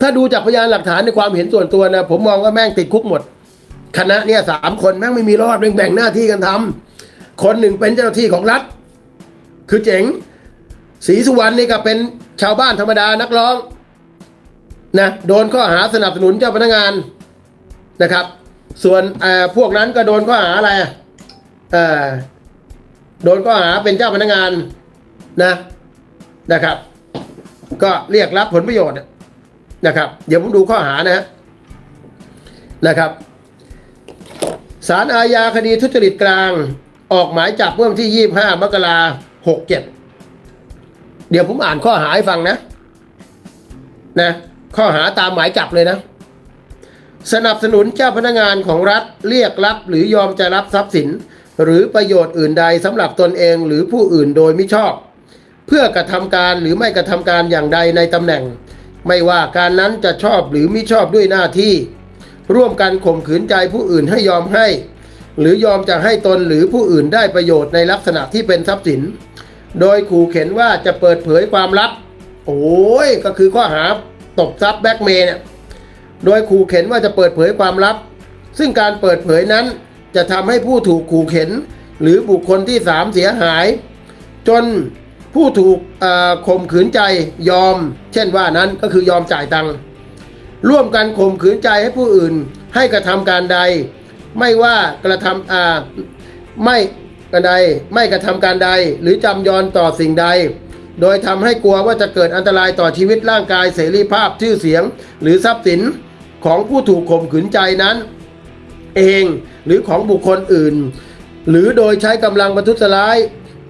ถ้าดูจากพยานหลักฐานในความเห็นส่วนตัวนะผมมองว่าแม่งติดคุกหมด คณะเนี่ยสามคนแม่งไม่มีรอดแม่งแบ่งหน้าที่กันทำคนหนึ่งเป็นเจ้าหน้าที่ของรัฐ คือเจ๋งศรีสุวรรณนี่ก็เป็นชาวบ้านธรรมดานักร้องนะโดนข้อหาสนับสนุนเจ้าพนักงานนะครับ ส่วนพวกนั้นก็โดนข้อหาอะไรอะเอ่อโดนข้อหาเป็นเจ้าพนักงานนะนะครับ ก็เรียกรับผลประโยชน์ นะครับ เดี๋ยวผมดูข้อหานะนะครับศาลอาญาคดีทุจริตกลางออกหมายจับเมื่อวันที่ 25 มกราหกเจ็ดเดี๋ยวผมอ่านข้อหาให้ฟังนะนะข้อหาตามหมายจับเลยนะ สนับสนุนเจ้าพนักงานของรัฐเรียกรับหรือยอมจะรับทรัพย์สิน หรือประโยชน์อื่นใดสำหรับตนเองหรือผู้อื่นโดยมิชอบ เพื่อกระทำการหรือไม่กระทำการอย่างใดในตำแหน่ง ไม่ว่าการนั้นจะชอบหรือไมิชอบด้วยหน้าที่ ร่วมกันข่มขืนใจผู้อื่นให้ยอมให้ หรือยอมจะให้ตนหรือผู้อื่นได้ประโยชน์ในลักษณะที่เป็นทรัพย์สิน โดยขู่เข็นว่าจะเปิดเผยความลับ โอ้ยก็คือข้อหาตบทรัพย์แบ็กเมย์เนี่ยโดยขู่เข็นว่าจะเปิดเผยความลับ ซึ่งการเปิดเผยนั้นจะทำให้ผู้ถูกขู่เข็น หรือบุคคลที่สามเสียหาย จน ผู้ถูกข่มขืนใจยอม เช่นว่านั้นก็คือยอมจ่ายตังค์ร่วมกันข่มขืนใจให้ผู้อื่นให้กระทำการใด ไม่ว่ากระทำอ่าไม่การใดไม่กระทำการใด หรือจำยอนต่อสิ่งใด โดยทำให้กลัวว่าจะเกิดอันตรายต่อชีวิตร่างกายเสรีภาพชื่อเสียง หรือทรัพย์สินของผู้ถูกข่มขืนใจนั้น เองหรือของบุคคลอื่น หรือโดยใช้กำลังประทุษร้าย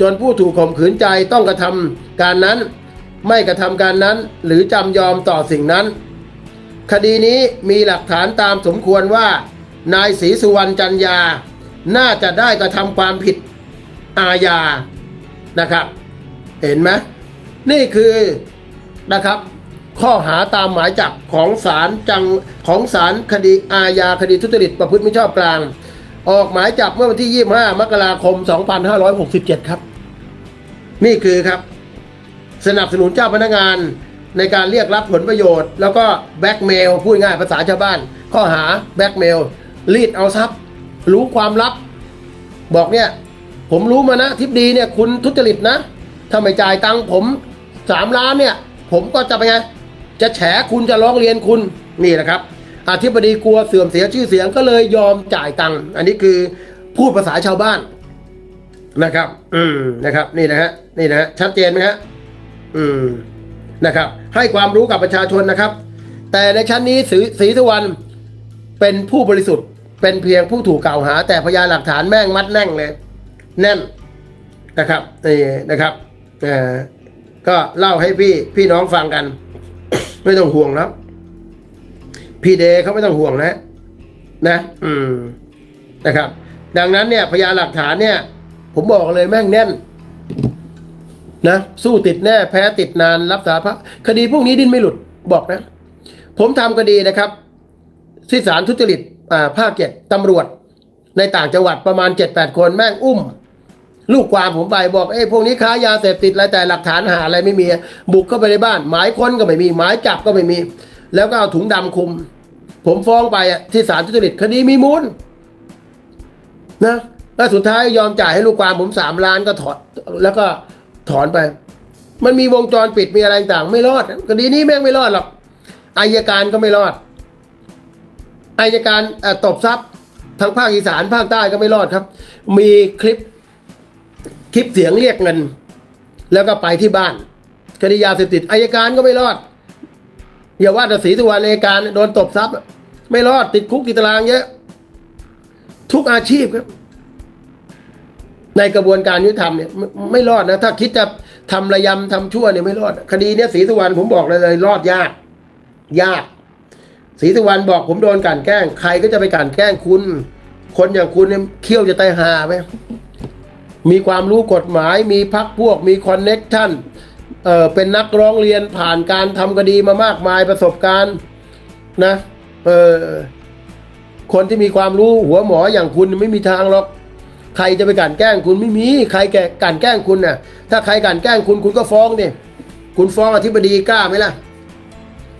จนผู้ถูกข่มขืนใจต้องกระทำการนั้น ไม่กระทำการนั้น หรือจำยอมต่อสิ่งนั้น คดีนี้มีหลักฐานตามสมควรว่า นายศรีสุวรรณจันยา น่าจะได้กระทำความผิดอาญานะครับ เห็นไหมนี่คือนะครับข้อหาตามหมายจับของศาลจังของศาลคดีอาญาคดีทุจริตประพฤติมิชอบกลาง ออกหมายจับเมื่อวันที่ 25 มกราคม 2567 ครับ นี่คือครับ สนับสนุนเจ้าพนักงานในการเรียกรับผลประโยชน์ แล้วก็แบ็กเมลพูดง่ายภาษาชาวบ้าน ข้อหาแบ็กเมลรีดเอาทรัพย์ รู้ความลับ บอกเนี่ย ผมรู้มานะทิปดีเนี่ยคุณทุจริตนะถ้าไม่จ่ายตังค์ผมสามล้านเนี่ย ผมก็จะไปไงจะแฉคุณจะร้องเรียนคุณนี่แหละครับ อธิบดีกลัวเสื่อมเสียชื่อเสียงก็เลยยอมจ่ายตังค์อันนี้คือพูดภาษาชาวบ้านนะครับ อืมนะครับ นี่นะฮะนี่นะฮะชัดเจนไหมฮะอืมนะครับ ให้ความรู้กับประชาชนนะครับ แต่ในชั้นนี้ศรีศรีสุวรรณเป็นผู้บริสุทธิ์เป็นเพียงผู้ถูกกล่าวหา แต่พยานหลักฐานแม่งมัดแน่งเลย แน่นนะครับนี่นะครับเอ่อก็เล่าให้พี่พี่น้องฟังกัน ไม่ต้องห่วงแล้ว พี่เดย์เขาไม่ต้องห่วงนะนะ อืมนะครับ ดังนั้นเนี่ย พยานหลักฐานเนี่ย ผมบอกเลยแม่งแน่น นะสู้ติดแน่แพ้ติดนานรับสารภาพคดีพวกนี้ดิ้นไม่หลุดบอกนะ ผมทำคดีนะครับที่ศาลทุจริตอ่าภาคเจ็ดตำรวจ ในต่างจังหวัดประมาณเจ็ดแปดคนแม่งอุ้ม ลูกความผมไปบอกเอ้ยพวกนี้ค้ายาเสพติดอะไรแต่หลักฐานหาอะไรไม่มี บุกเข้าไปในบ้าน หมายค้นก็ไม่มี หมายจับก็ไม่มี แล้วก็เอาถุงดำคุม ผมฟ้องไปที่ศาลทุจริตคดีมีมูลนะแล้วสุดท้ายยอมจ่ายให้ลูกความผมสามล้านก็ถอนแล้วก็ถอนไป มันมีวงจรปิดมีอะไรต่างไม่รอดคดีนี้แม่งไม่รอดหรอกอายการก็ไม่รอดอายการตบทรัพย์ทั้งภาคอีสานภาคใต้ก็ไม่รอดครับ มีคลิปคลิปเสียงเรียกเงิน แล้วก็ไปที่บ้านคดียาเสพติดอายการก็ไม่รอด อย่าว่าแต่ศรีสุวรรณอัยการโดนตบทรัพย์ไม่รอดติดคุกติดตารางเยอะ ทุกอาชีพครับ ในกระบวนการยุติธรรมเนี่ยไม่ไม่รอดนะ ถ้าคิดจะทำระยำทำชั่วเนี่ยไม่รอด คดีเนี้ยศรีสุวรรณผมบอกเลยเลย รอดยากยากศรีสุวรรณบอกผมโดนกลันแกล้ง ใครก็จะไปกลันแกล้งคุณ คนอย่างคุณเนี่ยเคี้ยวจะตายหาไหมมีความรู้กฎหมาย มีพักพวก มีคอนเน็กชัน เออเป็นนักร้องเรียนผ่านการทำคดีมามากมายประสบการณ์นะเออคนที่มีความรู้หัวหมออย่างคุณไม่มีทางหรอก ใครจะไปกลั่นแกล้งคุณไม่มี ใครแกกลั่นแกล้งคุณน่ะ ถ้าใครกลั่นแกล้งคุณคุณก็ฟ้องดิคุณฟ้องอธิบดีกล้าไหมล่ะ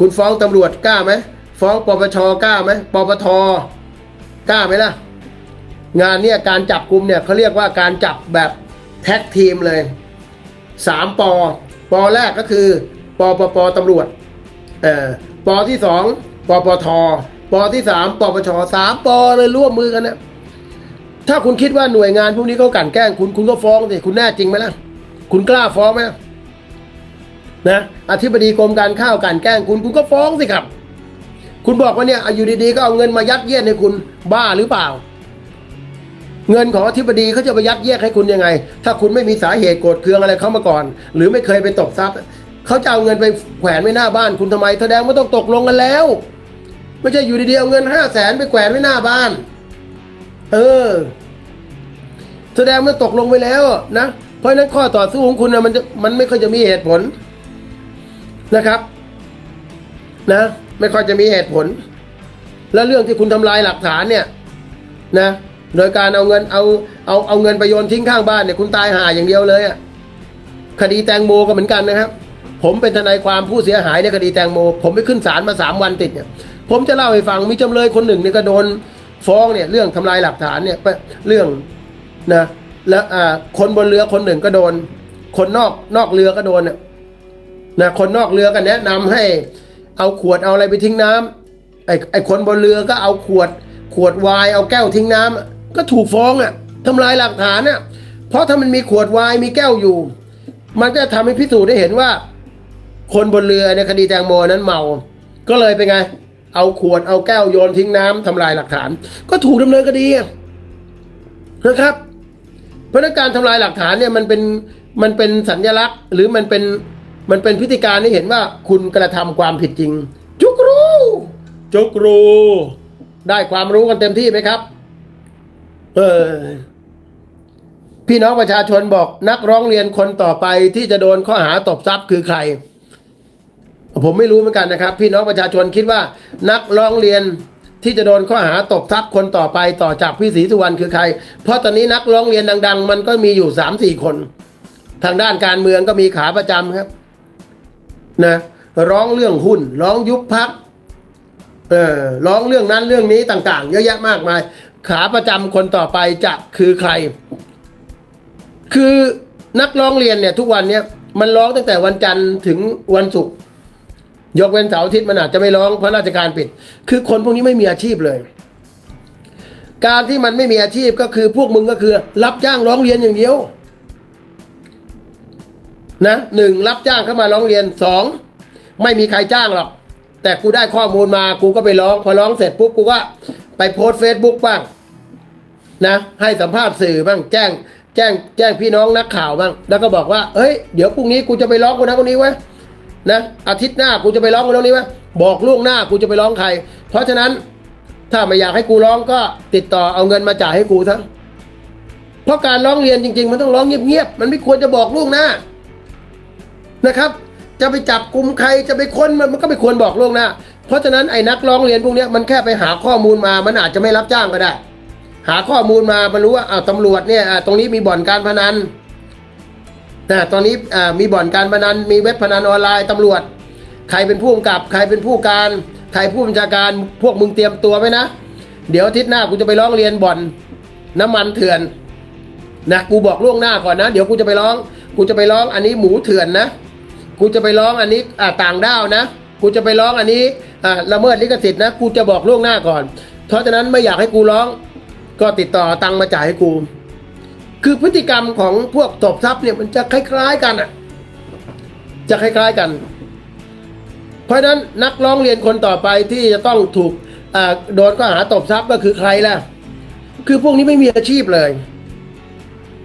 คุณฟ้องตำรวจกล้าไหมฟ้องปปชกล้าไหมปปทกล้าไหมล่ะ งานเนี่ยการจับกลุ่มเนี่ยเขาเรียกว่าการจับแบบแท็กทีมเลยสามปอ ปอแรกก็คือปปปตำรวจเอ่อปอที่สองปปทปอที่สามปปชสามปอเลยร่วมมือกันนี่ยถ้าคุณคิดว่าหน่วยงานพวกนี้เขากลั่นแกล้งคุณคุณก็ฟ้องสิคุณแน่จริงไหมล่ะ คุณกล้าฟ้องไหมนะอธิบดีกรมการข้าวกลั่นแกล้งคุณคุณก็ฟ้องสิครับ คุณบอกว่าเนี่ยอยู่ดีๆก็เอาเงินมายัดเยียดให้คุณบ้าหรือเปล่า เงินของอธิบดีเขาจะไปยัดเยียดให้คุณยังไง ถ้าคุณไม่มีสาเหตุโกรธเคืองอะไรเขามาก่อน หรือไม่เคยไปตบทรัพย์เขาจะเอาเงินไปแขวนไว้หน้าบ้านคุณทำไมแสดงว่าต้องตกลงกันแล้ว ไม่ใช่อยู่ดีๆเอาเงินห้าแสนไปแขวนไว้หน้าบ้าน เออ แสดงว่าตกลงไปแล้วนะเพราะนั้นข้อต่อสู้ของคุณนะมันจะมันไม่ค่อยจะมีเหตุผลนะครับ นะ ไม่ค่อยจะมีเหตุผล แล้วเรื่องที่คุณทำลายหลักฐานเนี่ย นะ โดยการเอาเงินเอาเอาเอาเงินไปโยนทิ้งข้างบ้านเนี่ยคุณตายหาอย่างเดียวเลยอะคดีแตงโมก็เหมือนกันนะครับ ผมเป็นทนายความผู้เสียหายในคดีแตงโม ผมไปขึ้นศาลมาสามวันติดเนี่ย ผมจะเล่าให้ฟังมีจำเลยคนหนึ่งเนี่ยก็โดนฟ้องเนี่ยเรื่องทำลายหลักฐานเนี่ยเรื่องนะแล้วอ่าคนบนเรือคนหนึ่งก็โดน คนนอกนอกเรือก็โดนเนี่ยนะคนนอกเรือก็แนะนำให้เอาขวดเอาอะไรไปทิ้งน้ำไอ้ไอ้คนบนเรือก็เอาขวด ขวดวน์เอาแก้วทิ้งน้ำ ก็ถูกฟ้องอะทำลายหลักฐานอะเพราะถ้ามันมีขวดไวน์มีแก้วอยู่ มันก็จะทำให้พิสูจน์ได้เห็นว่า คนบนเรือในคดีแตงโมนั้นเมา ก็เลยเป็นไง เอาขวดเอาแก้วโยนทิ้งน้ำทำลายหลักฐาน ก็ถูกดำเนินคดีอะนะครับเพราะฉะนั้นการทำลายหลักฐานเนี่ยมันเป็นมันเป็นสัญลักษณ์ หรือมันเป็นมันเป็นพฤติการที่เห็นว่าคุณกระทำความผิดจริง จุกรูจุกรูได้ความรู้กันเต็มที่ไหมครับ เออ พี่น้องประชาชนบอกนักร้องเรียนคนต่อไปที่จะโดนข้อหาตบทรัพย์คือใคร ผมไม่รู้เหมือนกันนะครับ พี่น้องประชาชนคิดว่า นักร้องเรียนที่จะโดนข้อหาตบทรัพย์คนต่อไปต่อจากพี่ศรีสุวรรณคือใคร เพราะตอนนี้นักร้องเรียนดัง ๆ มันก็มีอยู่สามสี่คน ทางด้านการเมืองก็มีขาประจำครับ นะร้องเรื่องหุ้น ร้องยุบพักเออร้องเรื่องนั้นเรื่องนี้ต่าง ๆ เยอะแยะมากมาย ขาประจำคนต่อไปจะคือใคร คือนักร้องเรียนเนี่ย ทุกวันเนี่ยมันร้องตั้งแต่วันจันทร์ถึงวันศุกร์ยกเว้นเสาร์อาทิตย์มันอาจจะไม่ร้องเพราะราชการปิด คือคนพวกนี้ไม่มีอาชีพเลย การที่มันไม่มีอาชีพก็คือพวกมึงก็คือ รับจ้างร้องเรียนอย่างเดียวนะหนึ่งรับจ้างเข้ามาร้องเรียนสองไม่มีใครจ้างหรอก แต่กูได้ข้อมูลมากูก็ไปร้อง พอร้องเสร็จปุ๊บกูก็ ไปโพสเฟซบุ๊กบ้างนะ ให้สัมภาษณ์สื่อบ้างแจ้ง แจ้งแจ้งพี่น้องนักข่าวบ้าง แล้วก็บอกว่าเฮ้ยเดี๋ยวพรุ่งนี้กูจะไปร้องคนนั้นคนนี้ไว้นะอาทิตย์หน้ากูจะไปร้องคนนั้นนี้ไว้บอกล่วงหน้ากูจะไปร้องใคร เพราะฉะนั้นถ้าไม่อยากให้กูร้องก็ติดต่อเอาเงินมาจ่ายให้กูซะเพราะการร้องเรียนจริง ๆ มันต้องร้องเงียบๆมันไม่ควรจะบอกล่วงหน้านะครับ จะไปจับกลุ่มใครจะไปค้นมันมันก็ไม่ควรบอกล่วงหน้า เพราะฉะนั้นไอ้นักร้องเรียนพวกนี้มันแค่ไปหาข้อมูลมา มันอาจจะไม่รับจ้างก็ได้ หาข้อมูลมามันรู้ว่าอ้าวตำรวจเนี่ยตรงนี้มีบ่อนการพนันนะตอนนี้อ่ามีบ่อนการพนัน มีเว็บพนันออนไลน์ตำรวจ ใครเป็นผู้กำกับ ใครเป็นผู้การ ใครผู้บัญชาการ พวกมึงเตรียมตัวไว้นะ เดี๋ยวอาทิตย์หน้ากูจะไปร้องเรียนบ่อนน้ำมันเถื่อนนะกูบอกล่วงหน้าก่อนนะ เดี๋ยวกูจะไปร้อง กูจะไปร้องอันนี้หมูเถื่อนนะ กูจะไปร้องอันนี้อ่าต่างด้าวนะ กูจะไปร้องอันนี้ อ่าละเมิดลิขสิทธิ์นะกูจะบอกล่วงหน้าก่อน เพราะฉะนั้นไม่อยากให้กูร้อง ก็ติดต่อตังมาจ่ายให้กู คือพฤติกรรมของพวกตบทรัพย์เนี่ยมันจะคล้าย ๆกันอะ จะคล้าย ๆกัน เพราะฉะนั้นนักร้องเรียนคนต่อไปที่จะต้องถูกอ่าโดนข้อหาตบทรัพย์ก็คือใครล่ะ คือพวกนี้ไม่มีอาชีพเลย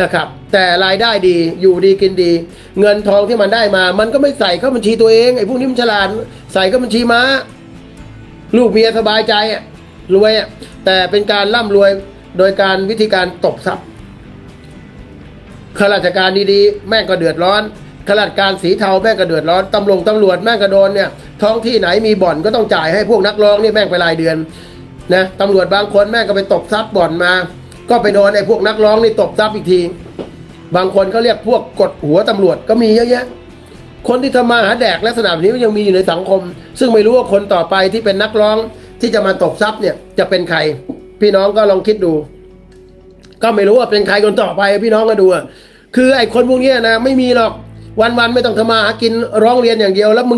นะครับ แต่รายได้ดีอยู่ดีกินดี เงินทองที่มันได้มา มันก็ไม่ใส่เข้าบัญชีตัวเองไอ้พวกนี้มันฉลาดใส่เข้าบัญชีม้า ลูกเมียสบายใจอะรวยอะแต่เป็นการร่ำรวยโดยการวิธีการตบทรัพย์ข้าราชการดีๆ แม่งก็เดือดร้อนข้าราชการสีเทาแม่งก็เดือดร้อนตำรวจตำรวจแม่งก็โดนเนี่ย ท้องที่ไหนมีบ่อนก็ต้องจ่ายให้พวกนักร้องนี่แม่งไปรายเดือนนะตำรวจบางคนแม่งก็ไปตบทรัพย์บ่อนมา ก็ไปโดนไอ้พวกนักร้องนี่ตบทรัพย์อีกที บางคนเขาเรียกพวกกดหัวตำรวจก็มีเยอะแยะ คนที่ทำมาหาแดกลักษณะแบบนี้ยังมีอยู่ในสังคม ซึ่งไม่รู้ว่าคนต่อไปที่เป็นนักร้องที่จะมาตบทรัพย์เนี่ยจะเป็นใคร พี่น้องก็ลองคิดดู ก็ไม่รู้ว่าเป็นใครคนต่อไป พี่น้องก็ดูอะคือไอ้คนพวกนี้นะไม่มีหรอกวันๆไม่ต้องทำมาหากินร้องเรียนอย่างเดียวแล้วมึง